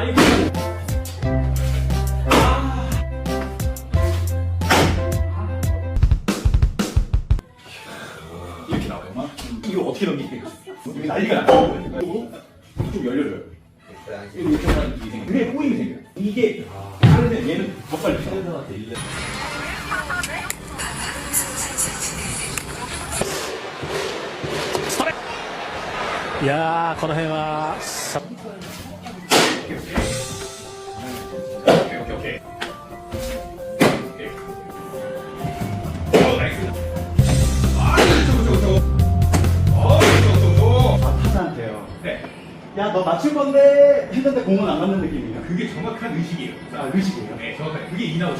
아이고. 아. 이렇게 나오구만. 이거 어떻게 넘기게? 여기 난리가 나. 좀 열려줘요. 이렇게 하면 이게 생겨. 그게 꼬임이 생겨. 이게 다른 애 얘는 더 빨리. 사람한테 일래. 야, この辺は。 오케이 오케이 오케이 오케이 오 나이스 아. 네 야, 너 맞출 건데 했는데 공은 안 맞는 느낌이에요. 그게 정확한 의식이에요 아, 의식이에요? 네 정확한 그게 인아웃이에요